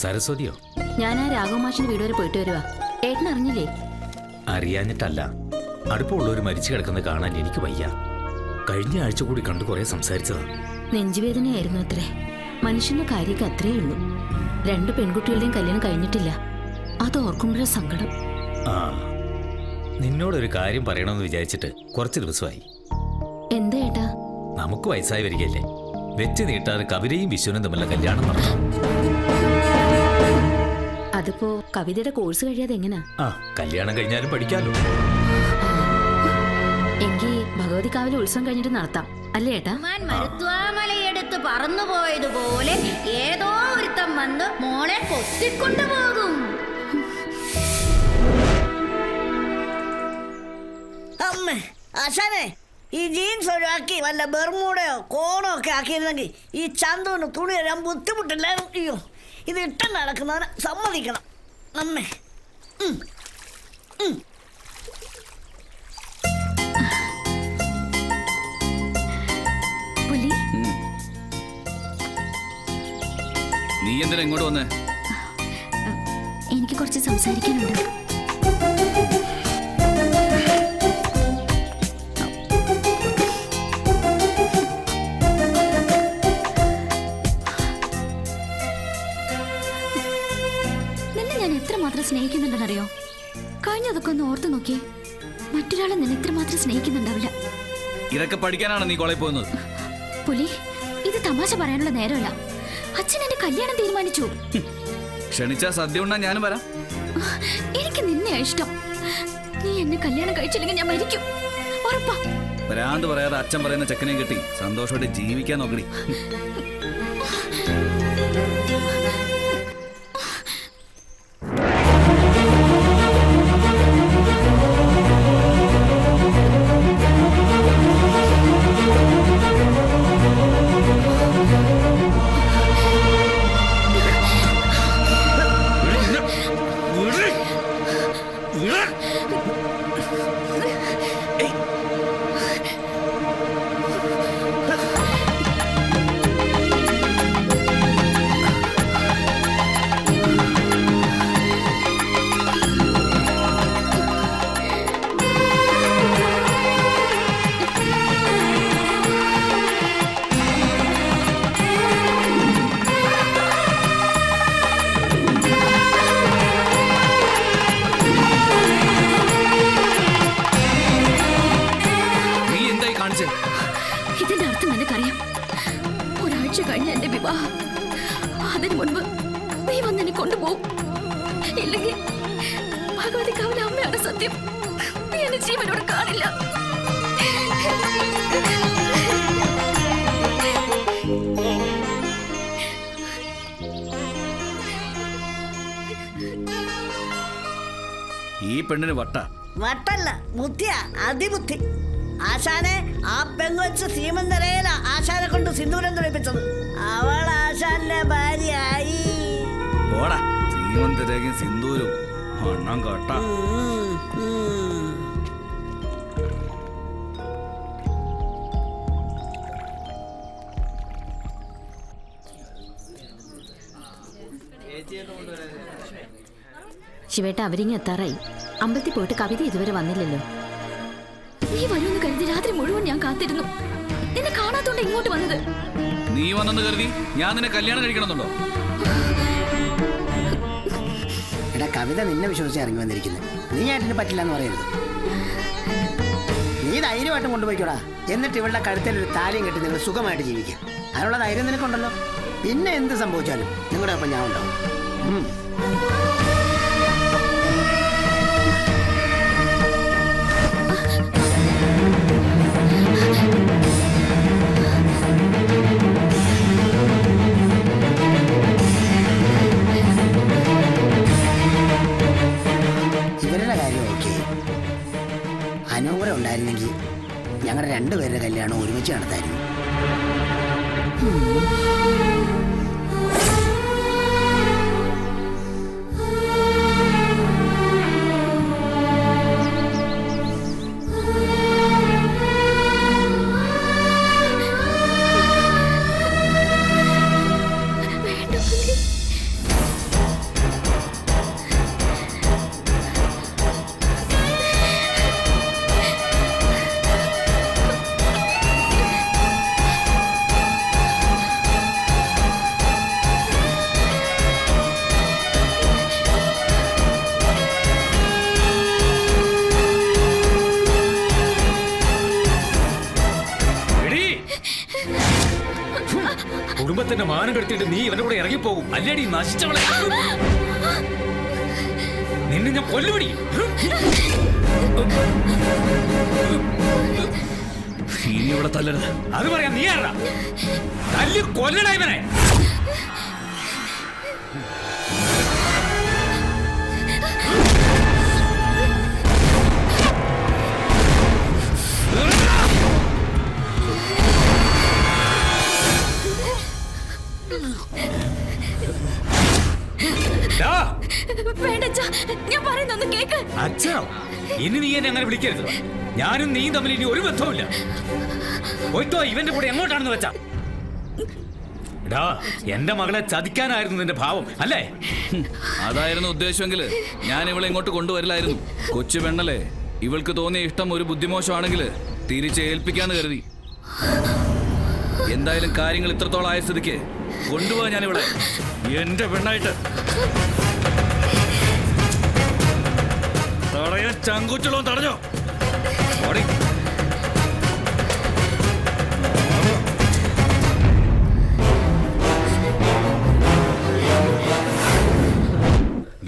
സരസ്വതിയോ? ഞാൻ ആ രാഘവമാഷിന്റെ വീട് വരെ പോയിട്ട് വരുവാ. ഏട്ടൻ അറിഞ്ഞില്ലേ? അറിയാഞ്ഞിട്ടല്ല. അടുപ്പമുള്ളവർ മരിച്ചു കിടക്കുന്നത് കാണാൻ എനിക്ക് വയ്യ. കഴിഞ്ഞ ആഴ്ച കൂടി കണ്ടു കുറെ സംസാരിച്ചതാ. നെഞ്ചുവേദനയായിരുന്നു അത്രേ. മനുഷ്യന്റെ കാര്യമൊക്കെ അത്രേ ഉള്ളൂ. രണ്ട് പെൺകുട്ടികളുടെയും കല്യാണം കഴിഞ്ഞിട്ടില്ല. അത് ഓർക്കുമ്പോഴേ സങ്കടം. ആ. നിന്നോടൊരു കാര്യം പറയണമെന്ന് വിചാരിച്ചിട്ട് കുറച്ച് ദിവസമായി. എന്താ ഏട്ടാ? നമുക്ക് വയസ്സായി വരികയല്ലേ? വെച്ച് നീട്ടാതെ കവിരയും വിശ്വനും തമ്മിലുള്ള കല്യാണം നടന്നു. അതിപ്പോ കവിതയുടെ കോഴ്സ് കഴിയാതെ എങ്ങനാ? ആ കല്യാണം കഴിഞ്ഞാലും പഠിക്കാലോ. എങ്കിൽ ഭഗവതിക്കാവിലെ ഉത്സവം കഴിഞ്ഞിട്ട് നടത്താം. അല്ലേ ഏട്ടാ? പറന്നു മരുത്വാമലയെടുത്ത് പറന്നുപോയതുപോലെ ഏതോ ഒരുത്തം വന്ന് മോളെ കൊത്തിക്കൊണ്ടുപോകും അമ്മേ അശനെ ഈ ജീൻസ് ഒഴിവാക്കി വല്ല ബെർമൂടയോ കോണോ ഒക്കെ ആക്കിയിരുന്നെങ്കിൽ ഈ ചന്തുവിന് തുണി തരാൻ ബുദ്ധിമുട്ടില്ലായിരുന്നു. അയ്യോ. ഇത് ഇട്ട നടക്കുന്നവനെ സമ്മതിക്കണം. ഉം. പുലി? നീ എന്തിനാ ഇങ്ങോട്ട് വന്നേ? എനിക്ക് കുറച്ച് സംസാരിക്കാനുണ്ട്. സ്നേഹിക്കുന്നുണ്ടെന്നറിയോ? കഴിഞ്ഞതൊക്കെ ഒന്ന് ഓർത്തു നോക്കി. മറ്റൊരാളെ നിന്നെ ഇത്രമാത്രം സ്നേഹിക്കുന്നുണ്ടാവില്ല. ഇതൊക്കെ പഠിക്കാനാണ് നീ കോളേജ് പോകുന്നത്. പുലി ഇത് തമാശ പറയാനുള്ള നേരമല്ല. അച്ഛൻ എന്റെ കല്യാണം തീരുമാനിച്ചു. ക്ഷണിച്ചാ സദ്യ ഉണ്ടാ ഞാനും വരാം. എനിക്ക് നിന്നെ ഇഷ്ടം. നീ എന്നെ കല്യാണം കഴിച്ചില്ലെങ്കിൽ ഞാൻ മരിക്കും. ഉറപ്പാ. ഭ്രാന്ത് പറയാതെ അച്ഛൻ പറയുന്ന ചെക്കനെ കിട്ടി. സന്തോഷമായിട്ട് ജീവിക്കാൻ നോക്കടി. കഴിഞ്ഞ എന്റെ അതിനു മുൻപ് നീ വന്ന് എന്നെ കൊണ്ടുപോകും. ഇല്ലെങ്കിൽ ഭഗവതി കാവിലെ അമ്മയാണ് സത്യം. നീ എന്നെ ജീവനോട് കാണില്ല. ഈ പെണ്ണിന് വട്ട. വട്ടല്ല ബുദ്ധിയാ അതിബുദ്ധി. ആശാനെ ആ പെങ്കൊച്ച് സീമന്തരയില ആശാനെ കൊണ്ട് സിന്ദൂരം തുളിപ്പിച്ചത്. അവൾ ആശാന്റെ ഭാര്യയായി സിന്ദൂരും കട്ട. ശിവേട്ട അവരിങ്ങ എത്താറായി. അമ്പലത്തിൽ പോയിട്ട് കവിത ഇതുവരെ വന്നില്ലല്ലോ. നീ വരുമെന്ന് കരുതി രാത്രി മുഴുവൻ ഞാൻ കാത്തിരുന്നു. നിന്നെ കാണാത്തോണ്ട് ഇങ്ങോട്ട് വന്നത്. നീ വന്നെന്ന് കരുതി ഞാൻ നിന്നെ കല്യാണം കഴിക്കണമെന്നുണ്ടോ? എടാ കവിത നിന്നെ വിശ്വസിച്ച് ഇറങ്ങി വന്നിരിക്കുന്നു. നീ ആയിട്ടിന് പറ്റില്ല എന്ന് പറയരുത്. നീ ധൈര്യമായിട്ട് കൊണ്ടുപോയിക്കോടാ. എന്നിട്ട് ഇവളുടെ കഴുത്തിൽ ഒരു താലിയും കെട്ടി നിങ്ങൾ സുഖമായിട്ട് ജീവിക്കാം. അതിനുള്ള ധൈര്യം നിനക്കുണ്ടല്ലോ. പിന്നെ എന്ത് സംഭവിച്ചാലും നിങ്ങളുടെ ഒപ്പം ഞാൻ ഉണ്ടാവും. ഉണ്ടായിരുന്നെങ്കിൽ ഞങ്ങളുടെ രണ്ടുപേരുടെ കല്യാണം ഒരുമിച്ച് നടത്തായിരുന്നു. കുടുംബത്തിന്റെ മാനം കെടുത്തിട്ട് നീ ഇവന്റെ കൂടെ ഇറങ്ങിപ്പോകും. അല്ലേടി നശിച്ചവളെ. നിന്നെ ഞാൻ കൊല്ലുപിടി ഇനി ഇവിടെ തല്ലരുത്. അത് പറയാം നീ ആരടാ? തല്ലി കൊല്ലടാ ഇവനെ. ഞാൻ പറയുന്നൊന്ന് കേക്ക്. അച്ഛനോ ഇനി നീ എന്നെ അങ്ങനെ വിളിക്കരുത്. ഞാനും നീയും തമ്മിൽ ഇനി ഒരു ബന്ധവുമില്ല. പോയിട്ടോ ഇവന്റെ കൂടെ എങ്ങോട്ടാണെന്ന് വെച്ചാ? ഡാ എന്റെ മകളെ ചതിക്കാനായിരുന്നു നിന്റെ ഭാവം അല്ലേ? അതായിരുന്നു ഉദ്ദേശമെങ്കിൽ ഞാൻ ഇവളെ ഇങ്ങോട്ട് കൊണ്ടുവരില്ലായിരുന്നു. കൊച്ചു പെണ്ണല്ലേ ഇവൾക്ക് തോന്നിയ ഇഷ്ടം ഒരു ബുദ്ധിമോശമാണെങ്കിൽ തിരിച്ച് ഏൽപ്പിക്കാന്ന് കരുതി. എന്തായാലും കാര്യങ്ങൾ ഇത്രത്തോളം ആയ സ്ഥിതിക്ക് കൊണ്ടുപോവാ ഞാൻ ഇവിടെ എന്റെ പെണ്ണായിട്ട്. തടയാൻ ചങ്കൂറ്റുള്ളവൻ തടഞ്ഞോ? ഓടി.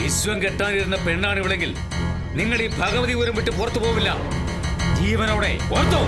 വിശ്വം കെട്ടാനിരുന്ന പെണ്ണാണ് ഇവളെങ്കിൽ നിങ്ങൾ ഈ ഭഗവതി ഊരം വിട്ട് പുറത്തു പോവില്ല. ജീവനോടെ ഓർത്തോ.